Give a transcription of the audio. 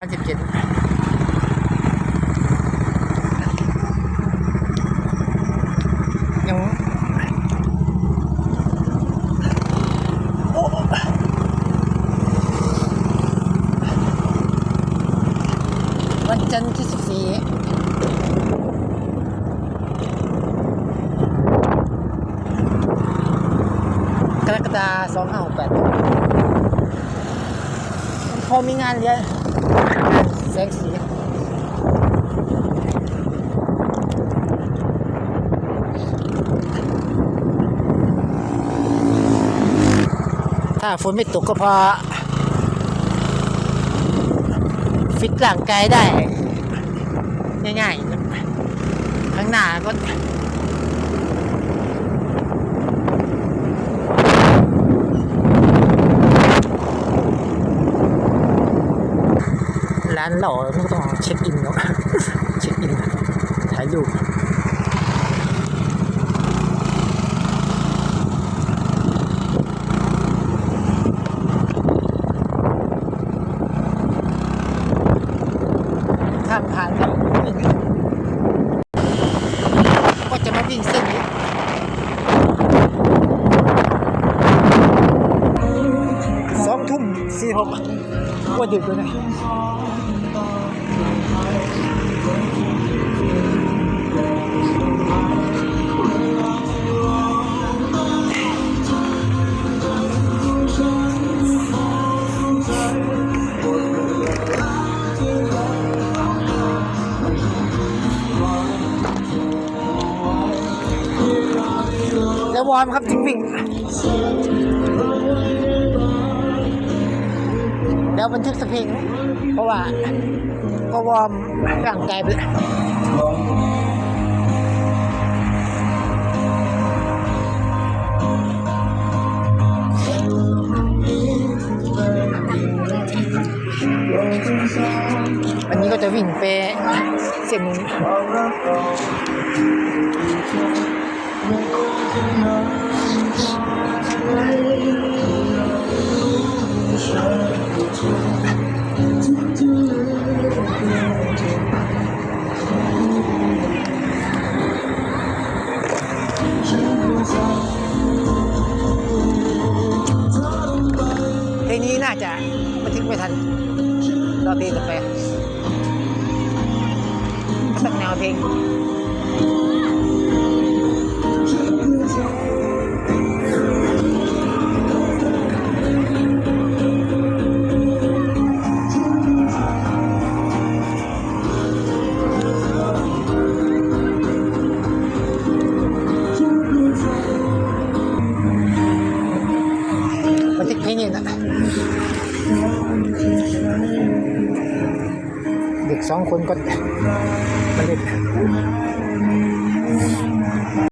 ห้าสิบเจ็ดยังวันจันทร์ที่สิบสี่กรกฎาสองห้าหกแปดพอมีงานเรียนง สงสีถ้าฝนไม่ตกก็พอ ฟิตร่างกายได้ ง่ายๆข้างหน้าก็านเหล่าไม่ต้องเช็คอินเนาะเช็คอินถ่ายรูปทางทานครับก็จะมาวิ่งเส้นนี้สองทุ่มสี่ หกว่าดึกเลยนะแล้ววอร์มครับจริงวิ่ง แล้วบันทึกสกเพลงเพราะว่าก็วอร์มร่างกายไปวันนี้ก็จะวิ่งไปเส้น เพลงนี้น่าจะบันทึกไม่ทันรอเพลงกันไปสักแนวเพลง บันทึกเพลงนี้นะเด็กสองคนก็มาเล่น